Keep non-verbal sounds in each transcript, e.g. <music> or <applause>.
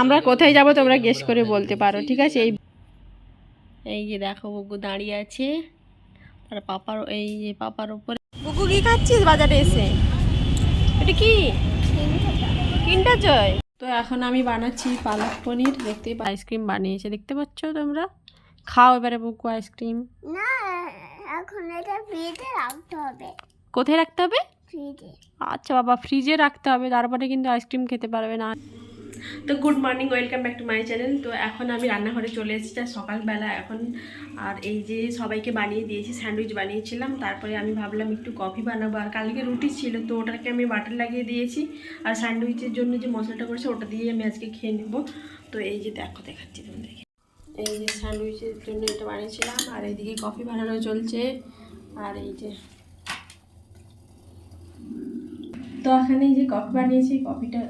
আমরা কোথায় যাব তোমরা গেস করে বলতে পারো ঠিক আছে? এই এই যে দেখো বুকু দাঁড়িয়ে আছে। আর পাপার এই যে পাপার উপরে বুকু কি খাচ্ছিস বাজারে এসে? এটা কি? কিনটা জয়। তো এখন আমি বানাচ্ছি পালক পনির দেখতে আইসক্রিম বানিয়েছে দেখতে পাচ্ছ তোমরা? খাও এবারে বুকু আইসক্রিম। না এখন এটা ফ্রিজে রাখতে হবে। কোথায় রাখতে হবে? ফ্রিজে। আচ্ছা বাবা ফ্রিজে রাখতে হবে তারপরে কিন্তু আইসক্রিম খেতে পারবে না। তো good morning, welcome back to my channel. তো এখন আমি রান্নাঘরে চলে এসেছি, আর সকালবেলা এখন আর এই যে সবাইকে বানিয়ে দিয়েছি, স্যান্ডউইচ বানিয়েছিলাম। তারপরে আমি ভাবলাম একটু কফি বানাবো, আর কালকে রুটি ছিল, তো ওটাকে আমি বাটার লাগিয়ে দিয়েছি। আর স্যান্ডউইচের জন্য যে মশলাটা করেছে, ওটা দিয়ে আমি আজকে খেয়ে নেব। তো এই যে দেখো, দেখাচ্ছি তোমাদেরকে। এই যে স্যান্ডউইচের জন্য এটা বানিয়েছিলাম, আর এইদিকে কফি বানানো চলছে। আর এই যে তো এখানে এই যে কফি বানিয়েছি, কফিটা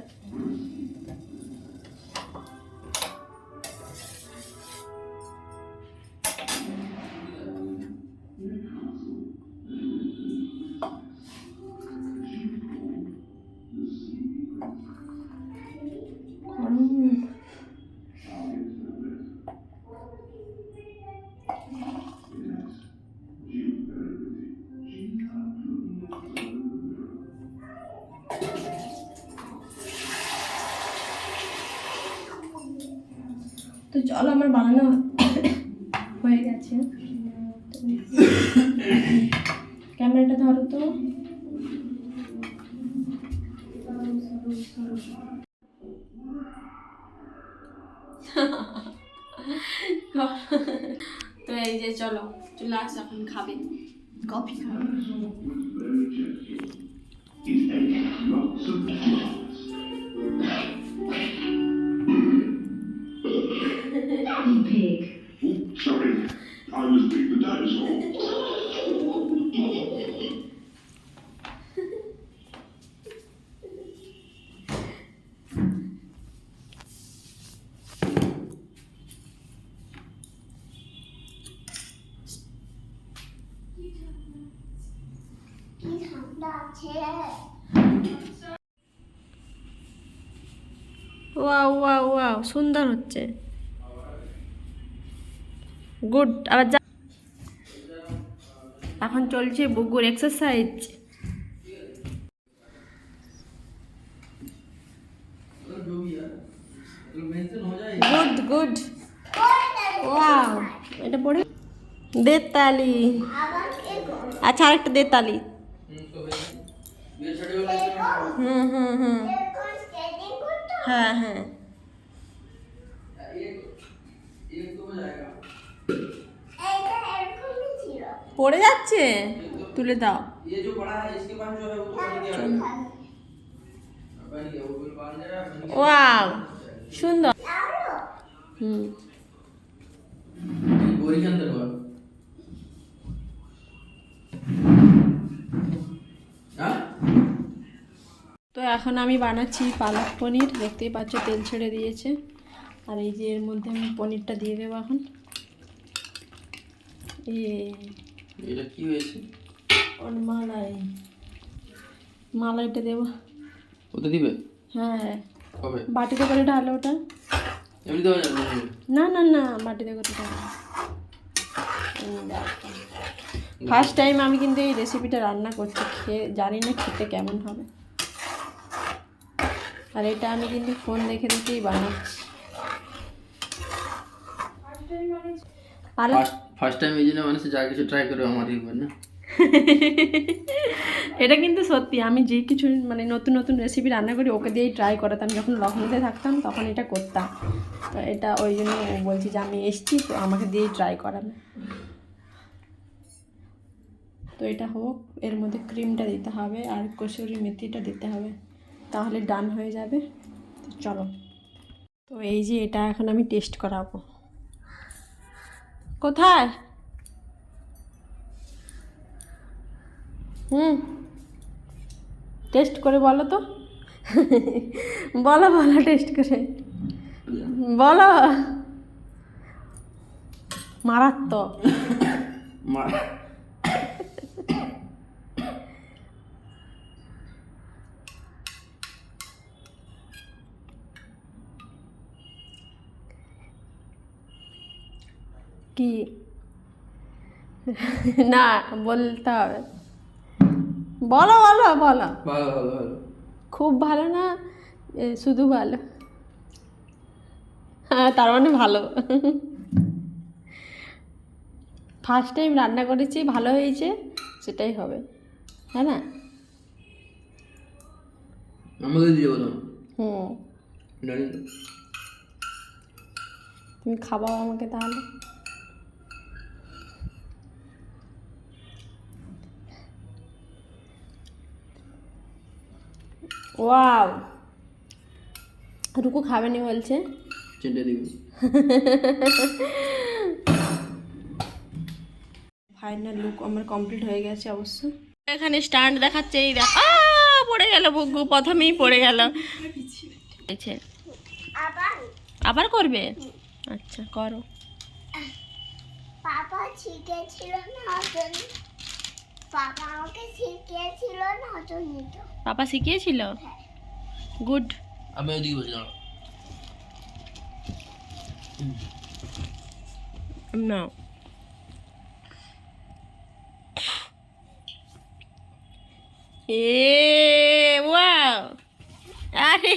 তো চলো আমার বানানো হয়ে গেছে। ক্যামেরাটা ধরো তো। তো এই যে চলো চলে আস এখন খাবে। কফি খাবে। Sorry, I was being the dinosaur. কি ঠান্ডা আছে ওয়াও ওয়াও ওয়াও সুন্দর হচ্ছে গুড আবার যা এখন চলছে বুগুর এক্সারসাইজ গুড গুড ওয়াও এটা পড়ে। দে তালি আবার কে গো আচ্ছা আরেকটা দে তালি হুম হুম হুম। হ্যাঁ হ্যাঁ। পড়ে যাচ্ছে? তুলে দাও। ওয়াও সুন্দর হুম তো এখন আমি বানাচ্ছি পালক পনির। দেখতেই পাচ্ছ তেল ছেড়ে দিয়েছে। আর এই যে এর মধ্যে আমি পনিরটা দিয়ে দেবো এখন। এ এটা কি হয়েছে? ওর মালাই। মালাইটা দেবো। ওটা দিবে? হ্যাঁ কবে? বাটিতে করে ঢালো ওটা। এমনি দেওয়া যাবে না না না বাটিতে করে ঢালো। ফার্স্ট টাইম আমি কিন্তু এই রেসিপিটা রান্না করছি। খেয়ে জানি না খেতে কেমন হবে। আর এটা আমি কিন্তু ফোন দেখে দেখেই বানাচ্ছি। পালক ফার্স্ট টাইম এই জন্য মানুষ যা কিছু ট্রাই করে না? <laughs> এটা কিন্তু সত্যি, আমি যে কিছু মানে নতুন নতুন রেসিপি রান্না করি, ওকে দিয়েই ট্রাই করাতাম। যখন লখনৌতে থাকতাম, তখন এটা করতাম। তো এটা ওই জন্য বলছি যে, আমি এসছি, তো আমাকে দিয়েই ট্রাই করাবে। তো এটা হোক, এর মধ্যে ক্রিমটা দিতে হবে, আর কসুরি মেথিটা দিতে হবে। তাহলে ডান হয়ে যাবে। তো চলো। তো এই যে এটা এখন আমি টেস্ট করাবো। কোথায়? হুম। টেস্ট করে বলো তো। বলো বলো টেস্ট করে। বলো। মারাত্মক। কি? না বলতে হবে। বলো বলো বলো। ভালো ভালো ভালো। খুব ভালো না? শুধু ভালো। হ্যাঁ তার মানে ভালো। ফার্স্ট টাইম রান্না করেছি ভালো হয়েছে সেটাই হবে। হ্যাঁ না? আমাকে দিয়ে বলো। হুম। তুমি খাবাও আমাকে তাহলে। ওয়াও রুকু খাবে নি বলছে। চেটে দিব। ফাইনাল লুক আমার কমপ্লিট হয়ে গেছে অবশ্য। এখানে স্ট্যান্ড দেখাচ্ছে এই দেখ। পড়ে গেল বুগু প্রথমেই পড়ে গেল। আবার আবার করবে? আচ্ছা করো। পাপা শিখেছিল না পাপা আমাকে শিখিয়েছিল পাপা গুড আমি ওদিকে বসলাম না এ ওয়াও। আরে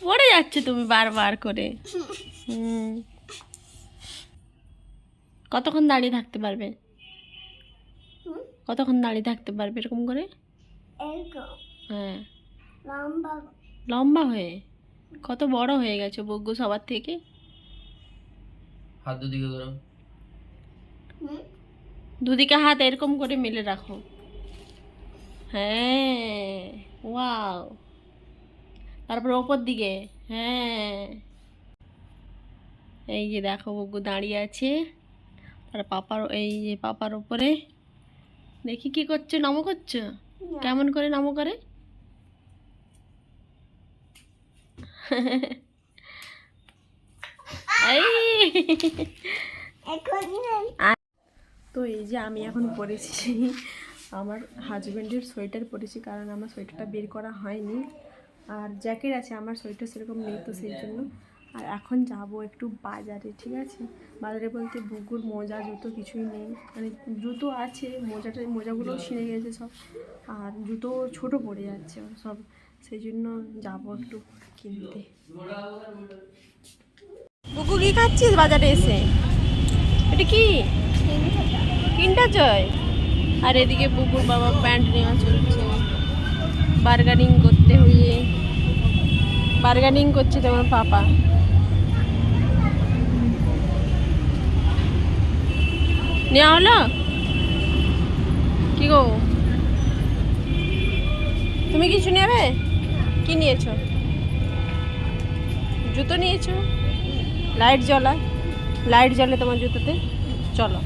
পড়ে যাচ্ছে তুমি বারবার করে। <laughs> হুম। কতক্ষণ দাঁড়িয়ে থাকতে পারবে? কতক্ষণ দাঁড়িয়ে থাকতে পারবে এরকম করে? হ্যাঁ। লম্বা। লম্বা হয়ে? কত বড় হয়ে গেছে বগ্গু সবার থেকে? হাত দুদিকে করো দুদিকে হাত এরকম করে মেলে রাখো। হ্যাঁ ওয়াও। তারপর ওপর দিকে হ্যাঁ। এই যে দেখো বগ্গু দাঁড়িয়ে আছে। তার পাপার এই যে পাপার ওপরে দেখি কি করছ নমো করছ? কেমন করে নমো করে? এই। তো এই যে আমি এখন পরেছি আমার হাজব্যান্ডের সোয়েটার পরেছি কারণ আমার সোয়েটারটা বের করা হয়নি। আর জ্যাকেট আছে আমার সোয়েটার সেরকম নেই তো সেই জন্য। আর এখন যাব একটু বাজারে ঠিক আছে? বাজারে বলতে বুকুর মোজা জুতো কিছুই নেই। মানে জুতো আছে মোজাটা মোজাগুলো ছিঁড়ে গেছে সব। আর জুতো ছোট পড়ে যাচ্ছে সব। সেই জন্য যাব একটু কিনতে। বুকু কি খাচ্ছিস বাজারে এসে? এটা কি? তিনটা জয় আর এদিকে বুকুর বাবা প্যান্ট নেওয়া চলছে। বার্গানিং করতে হয়ে বার্গানিং করছে তোমার পাপা। নেওয়া হলো কি গো? তুমি কিছু নেবে? কি নিয়েছো? জুতো নিয়েছো? লাইট জ্বলা। লাইট জ্বলে তোমার জুতোতে। চলো।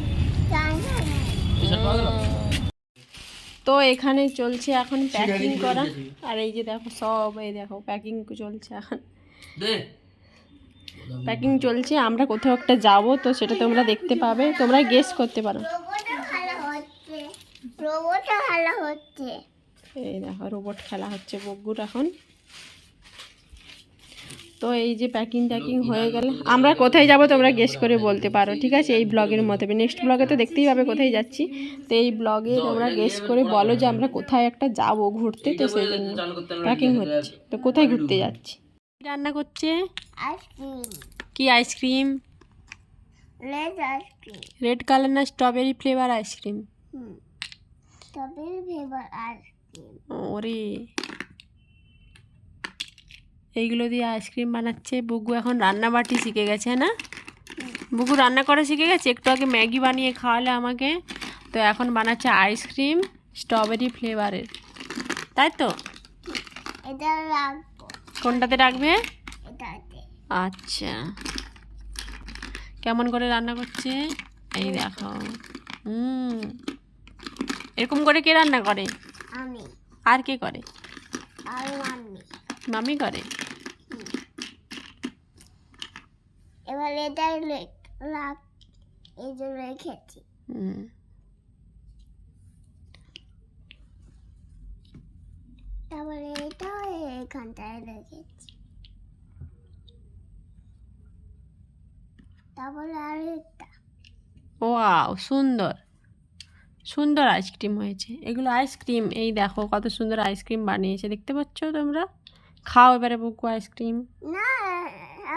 তো এখানে চলছে এখন প্যাকিং করা। আর এই যে দেখো সব এই দেখো প্যাকিং চলছে এখন। দে। প্যাকিং চলছে আমরা কোথাও একটা যাব তো সেটা তোমরা দেখতে পাবে। তোমরা গেস করতে পারো। রোবটও খেলা হচ্ছে। রোবটও খেলা হচ্ছে। এই দেখো রোবট খেলা হচ্ছে বগ্গুর এখন। তো এই যে প্যাকিং ট্যাকিং হয়ে গেলে আমরা কোথায় যাব তোমরা গেস করে বলতে পারো ঠিক আছে? এই ব্লগের মতো নেক্সট ব্লগে তো দেখতেই পাবে কোথায় যাচ্ছি। তো এই ব্লগে তোমরা গেস করে বলো যে আমরা কোথায় একটা যাব ঘুরতে তো সেই জন্য প্যাকিং হচ্ছে। তো কোথায় ঘুরতে যাচ্ছি? রান্না করছে? Ice cream. কি ice cream? Ice cream. Red colour না স্ট্রবেরি ফ্লেভার আইসক্রিম? ওরে। এইগুলো দিয়ে আইসক্রিম বানাচ্ছে। বুগু এখন রান্না বাটি শিখে গেছে না? বুগু রান্না করা শিখে গেছে? একটু আগে ম্যাগি বানিয়ে খাওয়ালে আমাকে। তো এখন বানাচ্ছে আইসক্রিম স্ট্রবেরি ফ্লেভারের। তাই তো? এটা কোনটাতে রাখবে? আচ্ছা। কেমন করে রান্না করছে? এই দেখো। হুম। এরকম করে কে রান্না করে? আমি। আর কে করে? আর মামি করে? এবার এটা এই যে রেখেছি। হুম। তারপরে এটা এখানটায় রেখেছি তারপরে আর এটা ওয়াও সুন্দর। সুন্দর আইসক্রিম হয়েছে। এগুলো আইসক্রিম এই দেখো কত সুন্দর আইসক্রিম বানিয়েছে। দেখতে পাচ্ছ তোমরা? খাও এবারে বুকু আইসক্রিম। না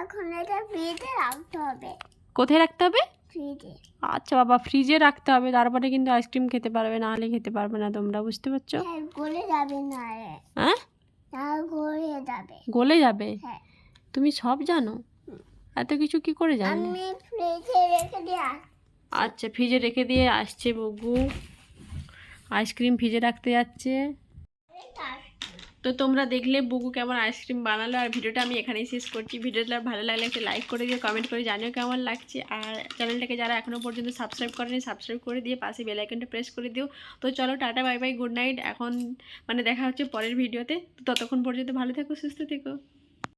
এখন এটা ফ্রিজে রাখতে হবে। কোথায় রাখতে হবে? ফ্রিজে। আচ্ছা বাবা ফ্রিজে রাখতে হবে। তারপরে কিন্তু আইসক্রিম খেতে পারবে না হলে খেতে পারবে না তোমরা বুঝতে পারছ? হ্যাঁ গলে যাবে না হ্যাঁ? গলে যাবে। গলে যাবে? হ্যাঁ। তুমি সব জানো? এত কিছু কি করে জানো আমি ফ্রিজে রেখে দিয়ে আচ্ছা ফ্রিজে রেখে দিয়ে আসছে বগু। আইসক্রিম ফ্রিজে রাখতে যাচ্ছে। তো তোমরা দেখলে বুগু কেমন আইসক্রিম বানালো আর ভিডিওটা আমি এখানেই শেষ করছি। ভিডিওটা ভালো লাগলে একটা লাইক করে দিও কমেন্ট করে জানিও কেমন লাগছে। আর চ্যানেলটাকে যারা এখনও পর্যন্ত সাবস্ক্রাইব করেনি সাবস্ক্রাইব করে দিয়ে পাশে বেল আইকনটা প্রেস করে দিও। তো চলো tata bye bye good night এখন মানে দেখা হচ্ছে পরের ভিডিওতে তো ততক্ষণ পর্যন্ত ভালো থেকো সুস্থ থেকো।